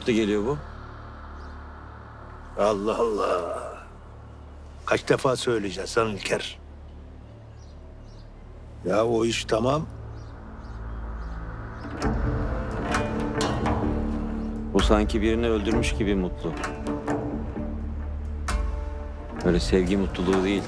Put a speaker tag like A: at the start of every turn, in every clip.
A: Mutlu geliyor bu?
B: Allah Allah. Kaç defa söyleyeceğiz lan İlker? Ya o iş tamam.
A: Bu sanki birini öldürmüş gibi mutlu. Öyle sevgi mutluluğu değil.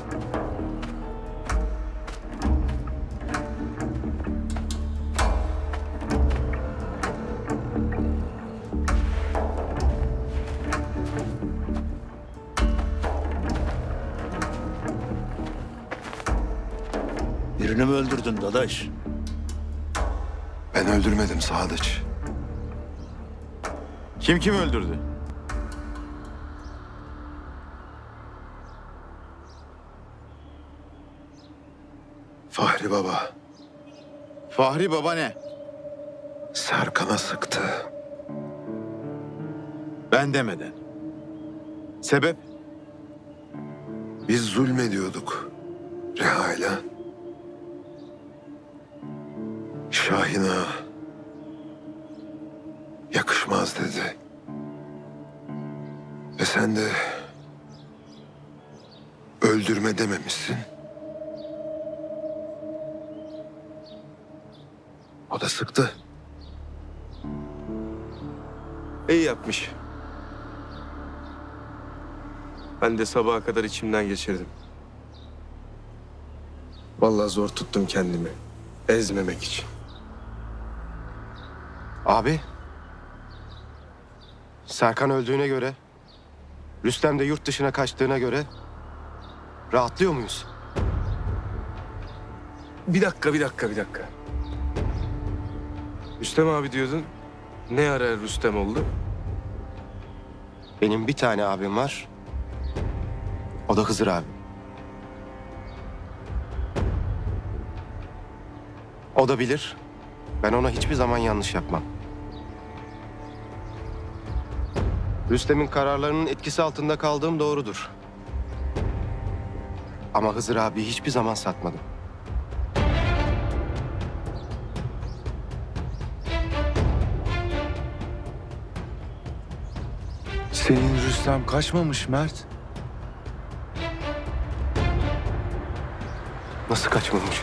B: Birini mi öldürdün dadaş?
C: Ben öldürmedim Sadıç.
D: Kim kim öldürdü?
C: Fahri Baba
D: Fahri Baba ne?
C: Serkan'a sıktı.
D: Ben demeden. Sebep?
C: Biz zulmediyorduk. Reha'yla. Şahin ağa yakışmaz dedi. Ve sen de öldürme dememişsin. O da sıktı.
E: İyi yapmış. Ben de sabaha kadar içimden geçirdim. Vallahi zor tuttum kendimi. Ezmemek için.
F: Abi. Serkan öldüğüne göre, Rüstem de yurt dışına kaçtığına göre rahatlıyor muyuz?
E: Bir dakika, bir dakika, bir dakika. Rüstem abi diyordun. Ne ara Rüstem oldu?
F: Benim bir tane abim var. O da Hızır abi. O da bilir. Ben ona hiçbir zaman yanlış yapmam. Rüstem'in kararlarının etkisi altında kaldığım doğrudur. Ama Hızır abi hiçbir zaman satmadım.
G: Senin Rüstem kaçmamış Mert.
F: Nasıl kaçmamış?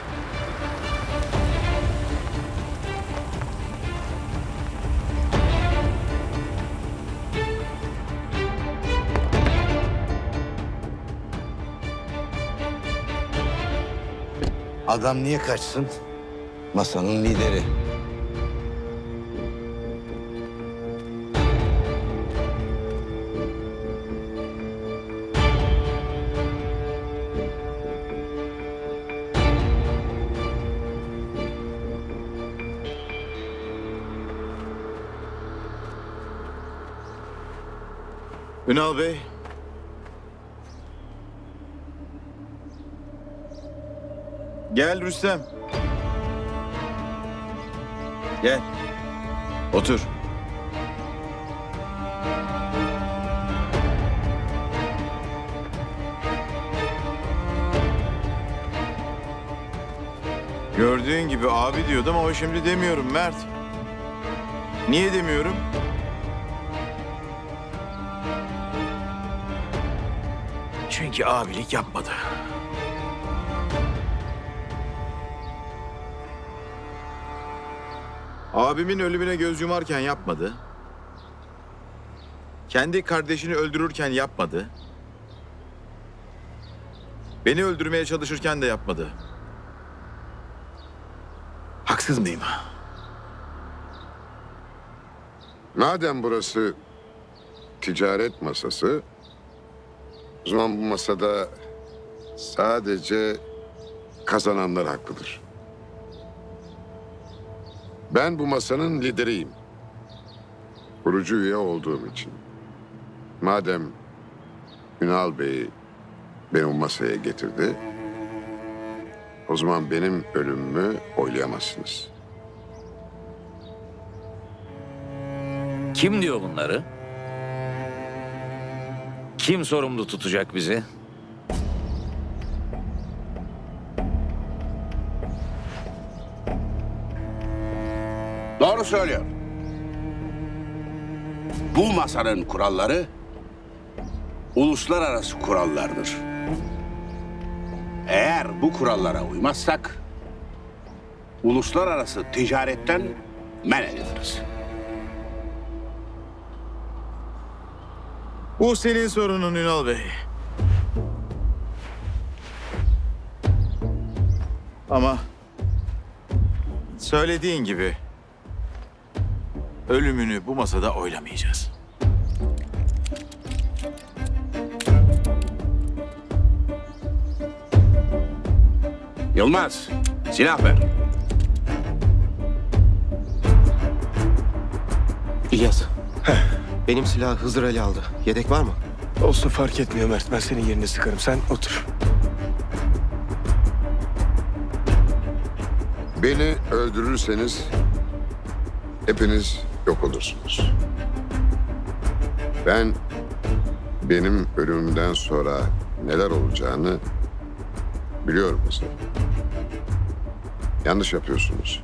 H: Adam niye kaçsın? Masanın lideri.
D: Ünal Bey. Gel Rüstem. Gel. Otur. Gördüğün gibi abi diyordum ama şimdi demiyorum Mert. Niye demiyorum? Çünkü abilik yapmadı. Abimin ölümüne göz yumarken yapmadı. Kendi kardeşini öldürürken yapmadı. Beni öldürmeye çalışırken de yapmadı. Haksız mıyım?
I: Madem burası ticaret masası, o zaman bu masada sadece kazananlar haklıdır. Ben bu masanın lideriyim. Kurucu üye olduğum için. Madem Ünal Bey beni bu masaya getirdi, o zaman benim ölümümü oylayamazsınız.
J: Kim diyor bunları? Kim sorumlu tutacak bizi?
H: Doğru söylüyor.
K: Bu masanın kuralları uluslararası kurallardır. Eğer bu kurallara uymazsak uluslararası ticaretten men ediliriz.
D: Bu senin sorunun Ünal Bey. Ama söylediğin gibi ölümünü bu masada oylamayacağız.
K: Yılmaz, silah ver.
F: İlyas. Benim silahı Hızır Ali aldı. Yedek var mı?
E: Olsun fark etmiyor Mert. Ben senin yerine sıkarım. Sen otur.
I: Beni öldürürseniz hepiniz yok olursunuz. Ben benim ölümümden sonra neler olacağını biliyorum mesela. Yanlış yapıyorsunuz.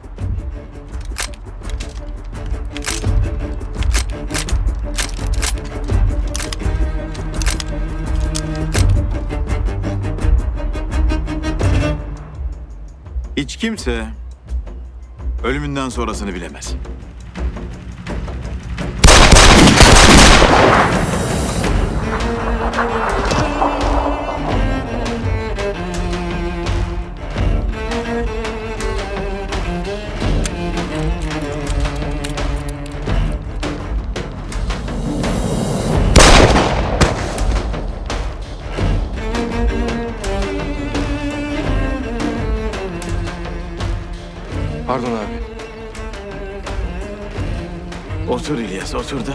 D: Hiç kimse ölümünden sonrasını bilemez.
E: Pardon abi.
D: Otur İlyas, otur da.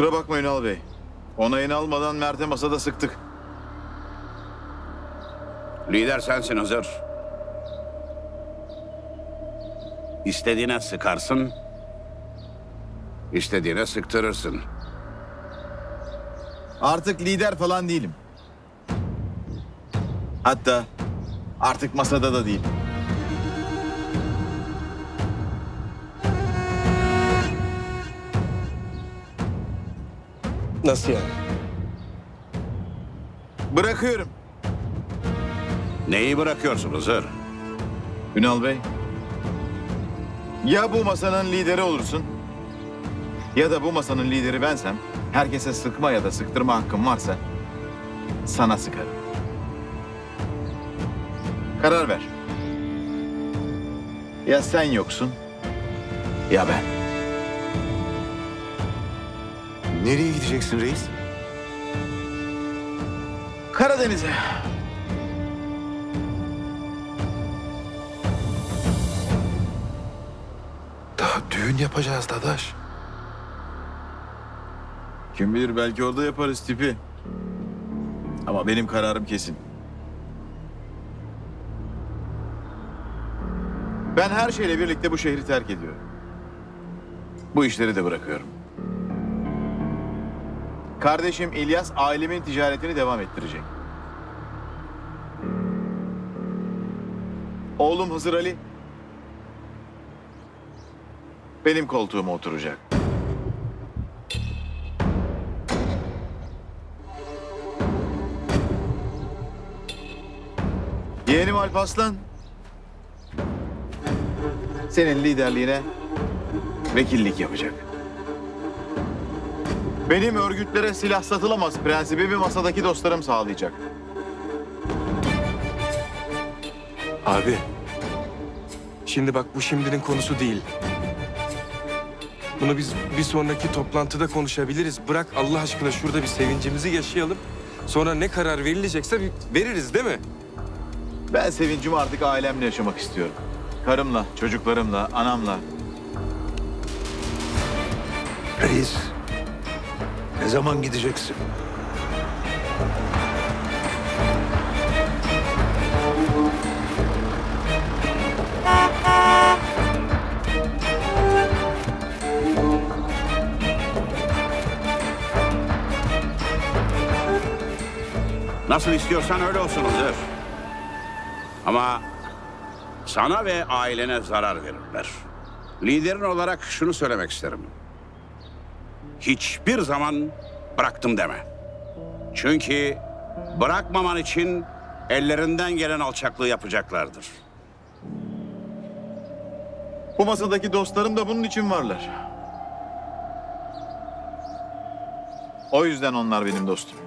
D: Kusura bakma Ünal Bey. Onayını almadan Mert'e masada sıktık.
K: Lider sensin Hızır. İstediğine sıkarsın, istediğine sıktırırsın.
D: Artık lider falan değilim. Hatta artık masada da değil.
E: Nasıl yani?
D: Bırakıyorum.
K: Neyi bırakıyorsun Hızır?
D: Ünal Bey. Ya bu masanın lideri olursun ya da bu masanın lideri bensem herkese sıkma ya da sıktırma hakkım varsa sana sıkarım. Karar ver. Ya sen yoksun ya ben.
F: Nereye gideceksin reis?
D: Karadeniz'e.
C: Daha düğün yapacağız Dadaş.
D: Kim bilir belki orada yaparız tipi. Ama benim kararım kesin. Ben her şeyle birlikte bu şehri terk ediyorum. Bu işleri de bırakıyorum. Kardeşim İlyas ailemin ticaretini devam ettirecek. Oğlum Hızır Ali benim koltuğuma oturacak. Yeğenim Alparslan. Senin liderliğine vekillik yapacak. Benim örgütlere silah satılamaz prensibimi masadaki dostlarım sağlayacak.
E: Abi. Şimdi bak bu şimdinin konusu değil. Bunu biz bir sonraki toplantıda konuşabiliriz. Bırak Allah aşkına şurada bir sevincimizi yaşayalım. Sonra ne karar verilecekse bir veririz değil mi?
D: Ben sevincimi artık ailemle yaşamak istiyorum. Karımla, çocuklarımla, anamla.
B: Reis, ne zaman gideceksin?
K: Nasıl istiyorsan öyle olsun Hızır. Ama sana ve ailene zarar verirler. Liderin olarak şunu söylemek isterim. Hiçbir zaman bıraktım deme. Çünkü bırakmaman için ellerinden gelen alçaklığı yapacaklardır.
D: Bu masadaki dostlarım da bunun için varlar. O yüzden onlar benim dostum.